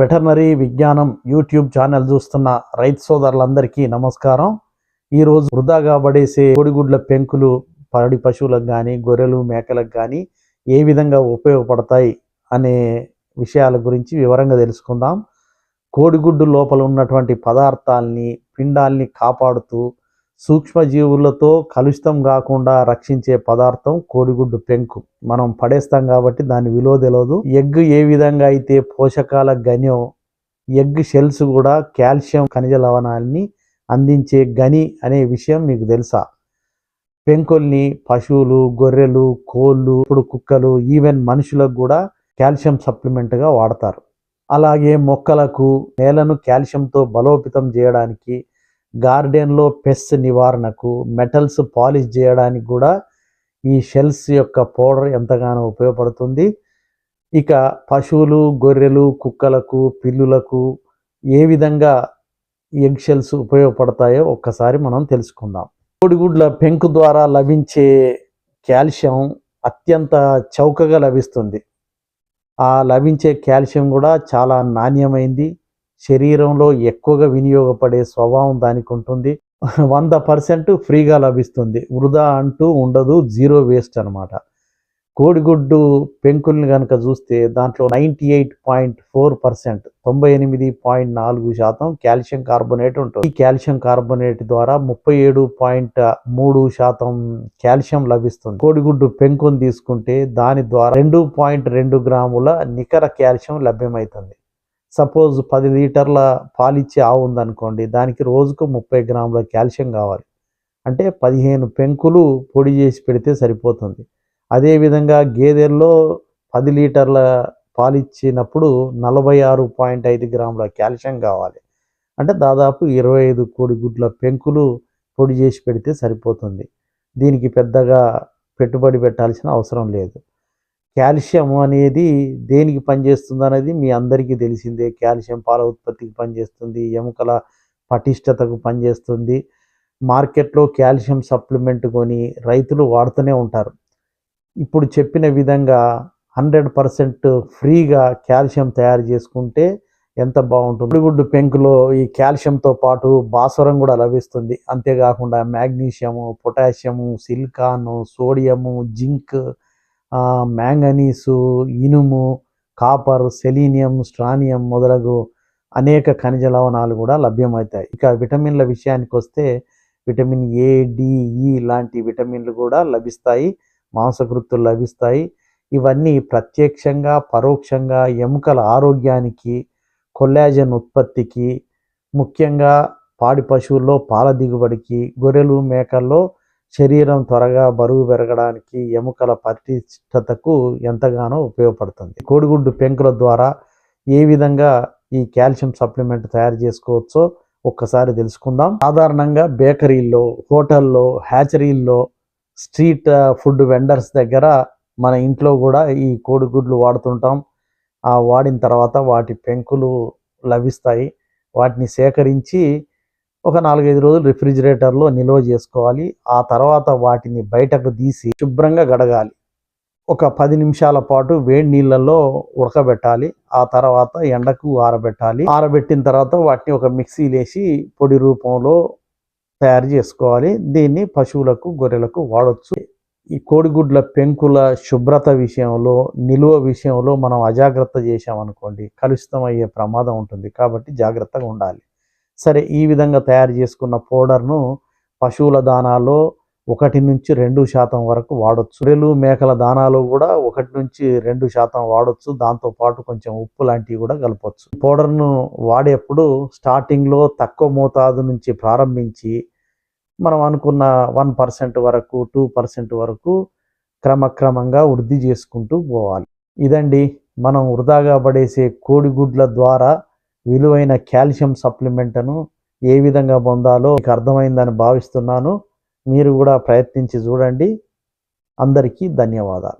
Veterinary విజ్ఞానం YouTube channel చూస్తున్న రైతు సోదరులందరికీ నమస్కారం. ఈరోజు వృధాగా పడేసే కోడిగుడ్ల పెంకులు పాడి పశువులకు కానీ గొర్రెలు మేకలకు కానీ ఏ విధంగా ఉపయోగపడతాయి అనే విషయాల గురించి వివరంగా తెలుసుకుందాం. కోడిగుడ్డు లోపల ఉన్నటువంటి పదార్థాల్ని పిండాల్ని కాపాడుతూ సూక్ష్మజీవులతో కలుషితం కాకుండా రక్షించే పదార్థం కోడిగుడ్డు పెంకు. మనం పడేస్తాం కాబట్టి దాని విలువ తెలియదు ఎగ్ ఏ విధంగా అయితే పోషకాల గనియో ఎగ్ షెల్స్ కూడా కాల్షియం ఖనిజ లవణాలని అందించే గని అనే విషయం మీకు తెలుసా? పెంకుల్ని పశువులు గొర్రెలు కోళ్ళు ఇప్పుడు కుక్కలు ఈవెన్ మనుషులకు కూడా కాల్షియం సప్లిమెంట్గా వాడతారు. అలాగే మొక్కలకు నేలను కాల్షియంతో బలోపేతం చేయడానికి గార్డెన్లో పెస్ట్ నివారణకు మెటల్స్ పాలిష్ చేయడానికి కూడా ఈ షెల్స్ యొక్క పౌడర్ ఎంతగానో ఉపయోగపడుతుంది. ఇక పశువులు గొర్రెలు కుక్కలకు పిల్లులకు ఏ విధంగా ఎగ్ షెల్స్ ఉపయోగపడతాయో ఒక్కసారి మనం తెలుసుకుందాం. కోడిగుడ్ల పెంకు ద్వారా లభించే కాల్షియం అత్యంత చౌకగా లభిస్తుంది. ఆ లభించే కాల్షియం కూడా చాలా నాణ్యమైంది. శరీరంలో ఎక్కువగా వినియోగపడే స్వభావం దానికి ఉంటుంది. వంద పర్సెంట్ ఫ్రీగా లభిస్తుంది. వృధా అంటూ ఉండదు. జీరో వేస్ట్ అనమాట కోడిగుడ్డు పెంకుల్ని కనుక చూస్తే దాంట్లో ninety eight point four percent తొంభై ఎనిమిది పాయింట్ నాలుగు శాతం కాల్షియం కార్బోనేట్ ఉంటుంది. ఈ కాల్షియం కార్బోనేట్ ద్వారా ముప్పై ఏడు పాయింట్ మూడు శాతం కాల్షియం లభిస్తుంది. కోడిగుడ్డు పెంకుని తీసుకుంటే దాని ద్వారా రెండు పాయింట్ రెండు గ్రాముల నికర కాల్షియం లభ్యమవుతుంది. సపోజ్ పది లీటర్ల పాలిచ్చే ఆవు ఉందనుకోండి దానికి రోజుకు ముప్పై గ్రాముల కాల్షియం కావాలి. అంటే పదిహేను పెంకులు పొడి చేసి పెడితే సరిపోతుంది. అదేవిధంగా గేదెల్లో పది లీటర్ల పాలిచ్చినప్పుడు నలభై ఆరు పాయింట్ ఐదు గ్రాముల కాల్షియం కావాలి. అంటే దాదాపు ఇరవై ఐదు కోడిగుడ్ల పెంకులు పొడి చేసి పెడితే సరిపోతుంది. దీనికి పెద్దగా పెట్టుబడి పెట్టాల్సిన అవసరం లేదు. కాల్షియం అనేది దేనికి పనిచేస్తుంది అనేది మీ అందరికీ తెలిసిందే. కాల్షియం పాల ఉత్పత్తికి పనిచేస్తుంది ఎముకల పటిష్టతకు పనిచేస్తుంది. మార్కెట్లో కాల్షియం సప్లిమెంట్ కొని రైతులు వాడుతూనే ఉంటారు. ఇప్పుడు చెప్పిన విధంగా హండ్రెడ్ పర్సెంట్ ఫ్రీగా కాల్షియం తయారు చేసుకుంటే ఎంత బాగుంటుంది? గుడ్డు పెంకులో ఈ కాల్షియంతో పాటు భాస్వరం కూడా లభిస్తుంది. అంతేకాకుండా magnesium potassium silicon sodium zinc manganese ఇనుము కాపర్ సెలీనియం స్ట్రానియం మొదలగు అనేక ఖనిజ లవణాలు కూడా లభ్యమవుతాయి. ఇక విటమిన్ల విషయానికి వస్తే విటమిన్ ఏ డిఈ లాంటి విటమిన్లు కూడా లభిస్తాయి మాంసకృత్తులు లభిస్తాయి. ఇవన్నీ ప్రత్యక్షంగా పరోక్షంగా ఎముకల ఆరోగ్యానికి కొల్లాజన్ ఉత్పత్తికి ముఖ్యంగా పాడి పశువుల్లో పాల దిగుబడికి గొర్రెలు మేకల్లో శరీరం త్వరగా బరువు పెరగడానికి ఎముకల పటిష్టతకు ఎంతగానో ఉపయోగపడుతుంది. కోడిగుడ్డు పెంకుల ద్వారా ఏ విధంగా ఈ కాల్షియం సప్లిమెంట్ తయారు చేసుకోవచ్చో ఒక్కసారి తెలుసుకుందాం. సాధారణంగా బేకరీల్లో హోటల్లో హ్యాచరీల్లో స్ట్రీట్ ఫుడ్ వెండర్స్ దగ్గర మన ఇంట్లో కూడా ఈ కోడిగుడ్లు వాడుతుంటాం. ఆ వాడిన తర్వాత వాటి పెంకులు లభిస్తాయి. వాటిని సేకరించి ఒక నాలుగైదు రోజులు రిఫ్రిజిరేటర్లో నిల్వ చేసుకోవాలి. ఆ తర్వాత వాటిని బయటకు తీసి శుభ్రంగా గడగాలి. ఒక పది నిమిషాల పాటు వేడి నీళ్ళల్లో ఉడకబెట్టాలి. ఆ తర్వాత ఎండకు ఆరబెట్టాలి. ఆరబెట్టిన తర్వాత వాటిని ఒక మిక్సీ వేసి పొడి రూపంలో తయారు చేసుకోవాలి. దీన్ని పశువులకు గొర్రెలకు వాడవచ్చు ఈ కోడిగుడ్ల పెంకుల శుభ్రత విషయంలో నిలువ విషయంలో మనం అజాగ్రత్త చేసామనుకోండి కలుషితం అయ్యే ప్రమాదం ఉంటుంది. కాబట్టి జాగ్రత్తగా ఉండాలి. సరే ఈ విధంగా తయారు చేసుకున్న పౌడర్ను పశువుల దానాలో ఒకటి నుంచి రెండు శాతం వరకు వాడచ్చు. గొర్రెలు మేకల దానాలు కూడా ఒకటి నుంచి రెండు శాతం వాడచ్చు. దాంతో పాటు కొంచెం ఉప్పు లాంటివి కూడా కలపచ్చు. పౌడర్ను వాడేప్పుడు స్టార్టింగ్లో తక్కువ మోతాదు నుంచి ప్రారంభించి మనం అనుకున్న వన్ పర్సెంట్ వరకు టూ పర్సెంట్ వరకు క్రమక్రమంగా వృద్ధి చేసుకుంటూ పోవాలి. ఇదండి మనం వృధాగా పడేసే కోడిగుడ్ల ద్వారా విలువైన కాల్షియం సప్లిమెంట్ను ఏ విధంగా పొందాలో మీకు అర్థమైందని భావిస్తున్నాను. మీరు కూడా ప్రయత్నించి చూడండి. అందరికీ ధన్యవాదాలు.